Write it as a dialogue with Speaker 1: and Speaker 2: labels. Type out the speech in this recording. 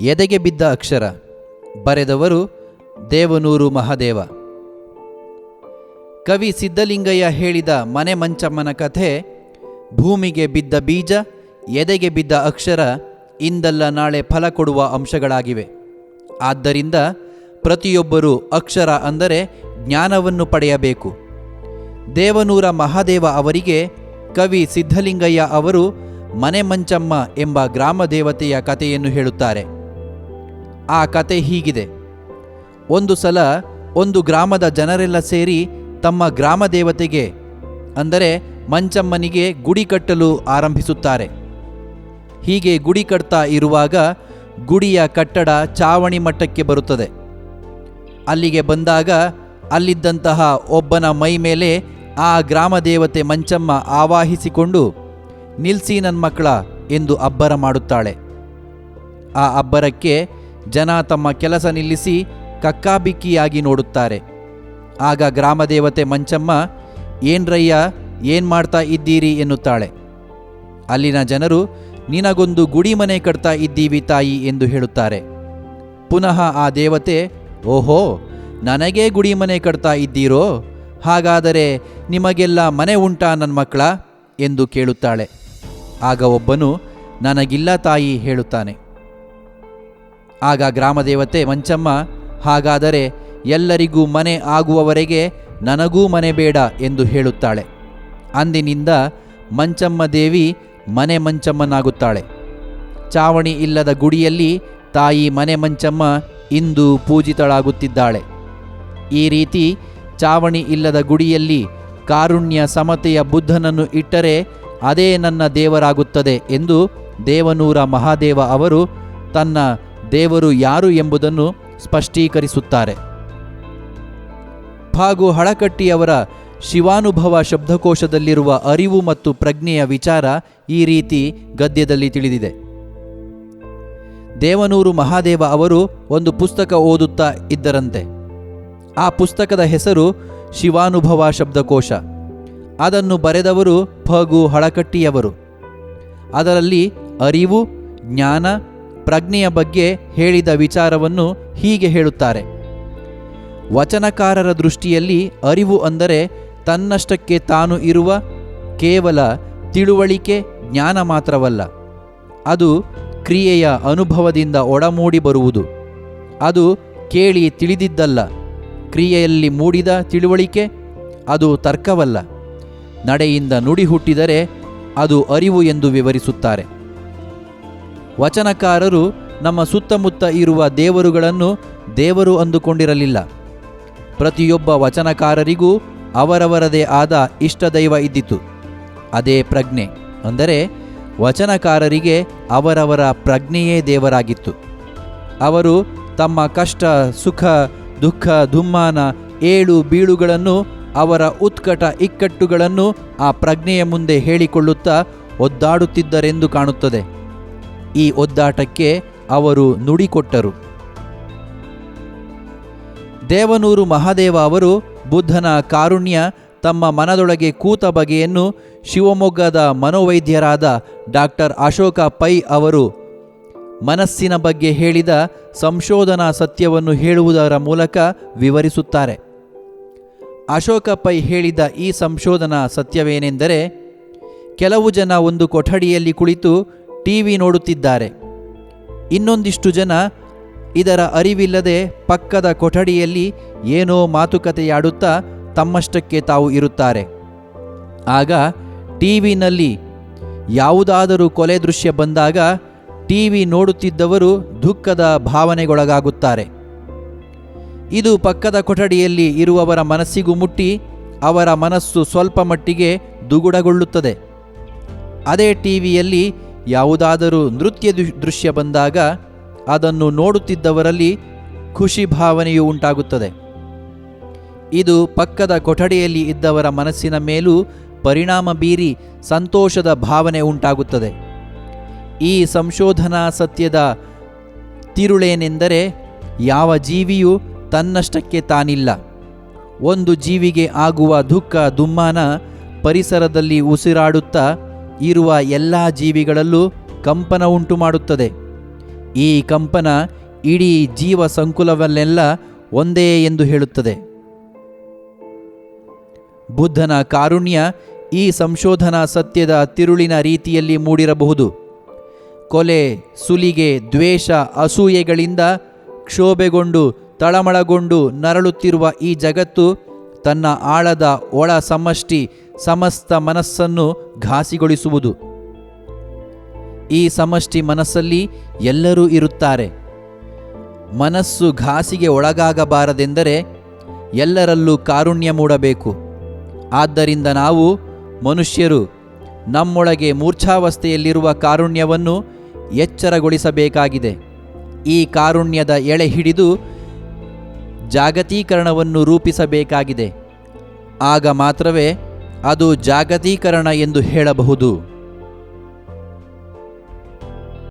Speaker 1: ಎದೆಗೆ ಬಿದ್ದ ಅಕ್ಷರ? ಬರೆದವರು ದೇವನೂರು ಮಹಾದೇವ. ಕವಿ ಸಿದ್ಧಲಿಂಗಯ್ಯ ಹೇಳಿದ ಮನೆ ಮಂಚಮ್ಮನ ಕಥೆ, ಭೂಮಿಗೆ ಬಿದ್ದ ಬೀಜ, ಎದೆಗೆ ಬಿದ್ದ ಅಕ್ಷರ, ಇಂದಲ್ಲ ನಾಳೆ ಫಲ ಕೊಡುವ ಅಂಶಗಳಾಗಿವೆ. ಆದ್ದರಿಂದ ಪ್ರತಿಯೊಬ್ಬರೂ ಅಕ್ಷರ ಅಂದರೆ ಜ್ಞಾನವನ್ನು ಪಡೆಯಬೇಕು. ದೇವನೂರ ಮಹಾದೇವ ಅವರಿಗೆ ಕವಿ ಸಿದ್ಧಲಿಂಗಯ್ಯ ಅವರು ಮನೆ ಮಂಚಮ್ಮ ಎಂಬ ಗ್ರಾಮ ದೇವತೆಯ ಕಥೆಯನ್ನು ಹೇಳುತ್ತಾರೆ. ಆ ಕತೆ ಹೀಗಿದೆ. ಒಂದು ಸಲ ಒಂದು ಗ್ರಾಮದ ಜನರೆಲ್ಲ ಸೇರಿ ತಮ್ಮ ಗ್ರಾಮ ದೇವತೆಗೆ, ಅಂದರೆ ಮಂಚಮ್ಮನಿಗೆ ಗುಡಿ ಕಟ್ಟಲು ಆರಂಭಿಸುತ್ತಾರೆ. ಹೀಗೆ ಗುಡಿ ಕಟ್ತಾ ಇರುವಾಗ ಗುಡಿಯ ಕಟ್ಟಡ ಚಾವಣಿ ಮಟ್ಟಕ್ಕೆ ಬರುತ್ತದೆ. ಅಲ್ಲಿಗೆ ಬಂದಾಗ ಅಲ್ಲಿದ್ದಂತಹ ಒಬ್ಬನ ಮೈ ಮೇಲೆ ಆ ಗ್ರಾಮ ದೇವತೆ ಮಂಚಮ್ಮ ಆವಾಹಿಸಿಕೊಂಡು, ನಿಲ್ಸಿ ನನ್ನ ಮಕ್ಕಳ ಎಂದು ಅಬ್ಬರ ಮಾಡುತ್ತಾಳೆ. ಆ ಅಬ್ಬರಕ್ಕೆ ಜನ ತಮ್ಮ ಕೆಲಸ ನಿಲ್ಲಿಸಿ ಕಕ್ಕಾಬಿಕ್ಕಿಯಾಗಿ ನೋಡುತ್ತಾರೆ. ಆಗ ಗ್ರಾಮದೇವತೆ ಮಂಚಮ್ಮ ಏನ್ರಯ್ಯ ಏನ್ ಮಾಡ್ತಾ ಇದ್ದೀರಿ? ಎನ್ನುತ್ತಾಳೆ. ಅಲ್ಲಿನ ಜನರು, ನಿನಗೊಂದು ಗುಡಿ ಮನೆ ಕಟ್ತಾ ಇದ್ದೀವಿ ತಾಯಿ, ಎಂದು ಹೇಳುತ್ತಾರೆ. ಪುನಃ ಆ ದೇವತೆ, ಓಹೋ, ನನಗೇ ಗುಡಿ ಮನೆ ಕಟ್ತಾ ಇದ್ದೀರೋ? ಹಾಗಾದರೆ ನಿಮಗೆಲ್ಲ ಮನೆ ಉಂಟಾ ನನ್ನ ಮಕ್ಕಳ? ಎಂದು ಕೇಳುತ್ತಾಳೆ. ಆಗ ಒಬ್ಬನು, ನನಗಿಲ್ಲ ತಾಯಿ, ಹೇಳುತ್ತಾನೆ. ಆಗ ಗ್ರಾಮದೇವತೆ ಮಂಚಮ್ಮ, ಹಾಗಾದರೆ ಎಲ್ಲರಿಗೂ ಮನೆ ಆಗುವವರೆಗೆ ನನಗೂ ಮನೆ ಬೇಡ ಎಂದು ಹೇಳುತ್ತಾಳೆ. ಅಂದಿನಿಂದ ಮಂಚಮ್ಮ ದೇವಿ ಮನೆ ಮಂಚಮ್ಮನಾಗುತ್ತಾಳೆ. ಚಾವಣಿ ಇಲ್ಲದ ಗುಡಿಯಲ್ಲಿ ತಾಯಿ ಮನೆ ಮಂಚಮ್ಮ ಇಂದು ಪೂಜಿತಳಾಗುತ್ತಿದ್ದಾಳೆ. ಈ ರೀತಿ ಚಾವಣಿ ಇಲ್ಲದ ಗುಡಿಯಲ್ಲಿ ಕಾರುಣ್ಯ ಸಮತೆಯ ಬುದ್ಧನನ್ನು ಇಟ್ಟರೆ ಅದೇ ನನ್ನ ದೇವರಾಗುತ್ತದೆ ಎಂದು ದೇವನೂರ ಮಹಾದೇವ ಅವರು ತನ್ನ ದೇವರು ಯಾರು ಎಂಬುದನ್ನು ಸ್ಪಷ್ಟೀಕರಿಸುತ್ತಾರೆ. ಹಾಗೂ ಹಳಕಟ್ಟಿಯವರ ಶಿವಾನುಭವ ಶಬ್ದಕೋಶದಲ್ಲಿರುವ ಅರಿವು ಮತ್ತು ಪ್ರಜ್ಞೆಯ ವಿಚಾರ ಈ ರೀತಿ ಗದ್ಯದಲ್ಲಿ ತಿಳಿದಿದೆ. ದೇವನೂರು ಮಹಾದೇವ ಅವರು ಒಂದು ಪುಸ್ತಕ ಓದುತ್ತಾ ಇದ್ದರಂತೆ. ಆ ಪುಸ್ತಕದ ಹೆಸರು ಶಿವಾನುಭವ ಶಬ್ದಕೋಶ. ಅದನ್ನು ಬರೆದವರು ಫಗು ಹಳಕಟ್ಟಿಯವರು. ಅದರಲ್ಲಿ ಅರಿವು, ಜ್ಞಾನ ಪ್ರಜ್ಞೆಯ ಬಗ್ಗೆ ಹೇಳಿದ ವಿಚಾರವನ್ನು ಹೀಗೆ ಹೇಳುತ್ತಾರೆ. ವಚನಕಾರರ ದೃಷ್ಟಿಯಲ್ಲಿ ಅರಿವು ಅಂದರೆ ತನ್ನಷ್ಟಕ್ಕೆ ತಾನು ಇರುವ ಕೇವಲ ತಿಳುವಳಿಕೆ, ಜ್ಞಾನ ಮಾತ್ರವಲ್ಲ. ಅದು ಕ್ರಿಯೆಯ ಅನುಭವದಿಂದ ಒಡಮೂಡಿ ಬರುವುದು. ಅದು ಕೇಳಿ ತಿಳಿದಿದ್ದಲ್ಲ. ಕ್ರಿಯೆಯಲ್ಲಿ ಮೂಡಿದ ತಿಳುವಳಿಕೆ, ಅದು ತರ್ಕವಲ್ಲ. ನಡೆಯಿಂದ ನುಡಿ ಹುಟ್ಟಿದರೆ ಅದು ಅರಿವು ಎಂದು ವಿವರಿಸುತ್ತಾರೆ. ವಚನಕಾರರು ನಮ್ಮ ಸುತ್ತಮುತ್ತ ಇರುವ ದೇವರುಗಳನ್ನು ದೇವರು ಅಂದುಕೊಂಡಿರಲಿಲ್ಲ. ಪ್ರತಿಯೊಬ್ಬ ವಚನಕಾರರಿಗೂ ಅವರವರದೇ ಆದ ಇಷ್ಟದೈವ ಇದ್ದಿತು. ಅದೇ ಪ್ರಜ್ಞೆ, ಅಂದರೆ ವಚನಕಾರರಿಗೆ ಅವರವರ ಪ್ರಜ್ಞೆಯೇ ದೇವರಾಗಿತ್ತು. ಅವರು ತಮ್ಮ ಕಷ್ಟ, ಸುಖ, ದುಃಖ, ದುಮ್ಮಾನ, ಏಳು ಬೀಳುಗಳನ್ನು ಅವರ ಉತ್ಕಟ ಇಕ್ಕಟ್ಟುಗಳನ್ನು ಆ ಪ್ರಜ್ಞೆಯ ಮುಂದೆ ಹೇಳಿಕೊಳ್ಳುತ್ತಾ ಒದ್ದಾಡುತ್ತಿದ್ದರೆಂದು ಕಾಣುತ್ತದೆ. ಈ ಒದ್ದಾಟಕ್ಕೆ ಅವರು ನುಡಿಕೊಟ್ಟರು. ದೇವನೂರು ಮಹಾದೇವ ಅವರು ಬುದ್ಧನ ಕಾರುಣ್ಯ ತಮ್ಮ ಮನದೊಳಗೆ ಕೂತ ಬಗೆಯನ್ನು ಶಿವಮೊಗ್ಗದ ಮನೋವೈದ್ಯರಾದ ಡಾಕ್ಟರ್ ಅಶೋಕ ಪೈ ಅವರು ಮನಸ್ಸಿನ ಬಗ್ಗೆ ಹೇಳಿದ ಸಂಶೋಧನಾ ಸತ್ಯವನ್ನು ಹೇಳುವುದರ ಮೂಲಕ ವಿವರಿಸುತ್ತಾರೆ. ಅಶೋಕ ಪೈ ಹೇಳಿದ ಈ ಸಂಶೋಧನಾ ಸತ್ಯವೇನೆಂದರೆ, ಕೆಲವು ಜನ ಒಂದು ಕೊಠಡಿಯಲ್ಲಿ ಕುಳಿತು ಟಿವಿ ನೋಡುತ್ತಿದ್ದಾರೆ. ಇನ್ನೊಂದಿಷ್ಟು ಜನ ಇದರ ಅರಿವಿಲ್ಲದೆ ಪಕ್ಕದ ಕೊಠಡಿಯಲ್ಲಿ ಏನೋ ಮಾತುಕತೆಯಾಡುತ್ತಾ ತಮ್ಮಷ್ಟಕ್ಕೆ ತಾವು ಇರುತ್ತಾರೆ. ಆಗ ಟಿವಿನಲ್ಲಿ ಯಾವುದಾದರೂ ಕೊಲೆ ದೃಶ್ಯ ಬಂದಾಗ ಟಿವಿ ನೋಡುತ್ತಿದ್ದವರು ದುಃಖದ ಭಾವನೆಗೊಳಗಾಗುತ್ತಾರೆ. ಇದು ಪಕ್ಕದ ಕೊಠಡಿಯಲ್ಲಿ ಇರುವವರ ಮನಸ್ಸಿಗೂ ಮುಟ್ಟಿ ಅವರ ಮನಸ್ಸು ಸ್ವಲ್ಪ ಮಟ್ಟಿಗೆ ದುಗುಡಗೊಳ್ಳುತ್ತದೆ. ಅದೇ ಟಿವಿಯಲ್ಲಿ ಯಾವುದಾದರೂ ನೃತ್ಯ ದೃಶ್ಯ ಬಂದಾಗ ಅದನ್ನು ನೋಡುತ್ತಿದ್ದವರಲ್ಲಿ ಖುಷಿ ಭಾವನೆಯು ಉಂಟಾಗುತ್ತದೆ. ಇದು ಪಕ್ಕದ ಕೊಠಡಿಯಲ್ಲಿ ಇದ್ದವರ ಮನಸ್ಸಿನ ಮೇಲೂ ಪರಿಣಾಮ ಬೀರಿ ಸಂತೋಷದ ಭಾವನೆ ಉಂಟಾಗುತ್ತದೆ. ಈ ಸಂಶೋಧನಾ ಸತ್ಯದ ತಿರುಳೇನೆಂದರೆ ಯಾವ ಜೀವಿಯೂ ತನ್ನಷ್ಟಕ್ಕೆ ತಾನಿಲ್ಲ. ಒಂದು ಜೀವಿಗೆ ಆಗುವ ದುಃಖ ದುಮ್ಮಾನ ಪರಿಸರದಲ್ಲಿ ಉಸಿರಾಡುತ್ತಾ ಇರುವ ಎಲ್ಲ ಜೀವಿಗಳಲ್ಲೂ ಕಂಪನ ಉಂಟು ಮಾಡುತ್ತದೆ ಈ ಕಂಪನ ಇಡೀ ಜೀವ ಸಂಕುಲವನ್ನೆಲ್ಲ ಒಂದೇ ಎಂದು ಹೇಳುತ್ತದೆ. ಬುದ್ಧನ ಕಾರುಣ್ಯ ಈ ಸಂಶೋಧನಾ ಸತ್ಯದ ತಿರುಳಿನ ರೀತಿಯಲ್ಲಿ ಮೂಡಿರಬಹುದು. ಕೊಲೆ, ಸುಲಿಗೆ, ದ್ವೇಷ, ಅಸೂಯೆಗಳಿಂದ ಕ್ಷೋಭೆಗೊಂಡು ತಳಮಳಗೊಂಡು ನರಳುತ್ತಿರುವ ಈ ಜಗತ್ತು ತನ್ನ ಆಳದ ಒಳ ಸಮಷ್ಟಿ ಸಮಸ್ತ ಮನಸ್ಸನ್ನು ಘಾಸಿಗೊಳಿಸುವುದು. ಈ ಸಮಷ್ಟಿ ಮನಸ್ಸಲ್ಲಿ ಎಲ್ಲರೂ ಇರುತ್ತಾರೆ. ಮನಸ್ಸು ಘಾಸಿಗೆ ಒಳಗಾಗಬಾರದೆಂದರೆ ಎಲ್ಲರಲ್ಲೂ ಕಾರುಣ್ಯ ಮೂಡಬೇಕು. ಆದ್ದರಿಂದ ನಾವು ಮನುಷ್ಯರು ನಮ್ಮೊಳಗೆ ಮೂರ್ಛಾವಸ್ಥೆಯಲ್ಲಿರುವ ಕಾರುಣ್ಯವನ್ನು ಎಚ್ಚರಗೊಳಿಸಬೇಕಾಗಿದೆ. ಈ ಕಾರುಣ್ಯದ ಎಳೆ ಹಿಡಿದು ಜಾಗತೀಕರಣವನ್ನು ರೂಪಿಸಬೇಕಾಗಿದೆ. ಆಗ ಮಾತ್ರವೇ ಅದು ಜಾಗತೀಕರಣ ಎಂದು ಹೇಳಬಹುದು.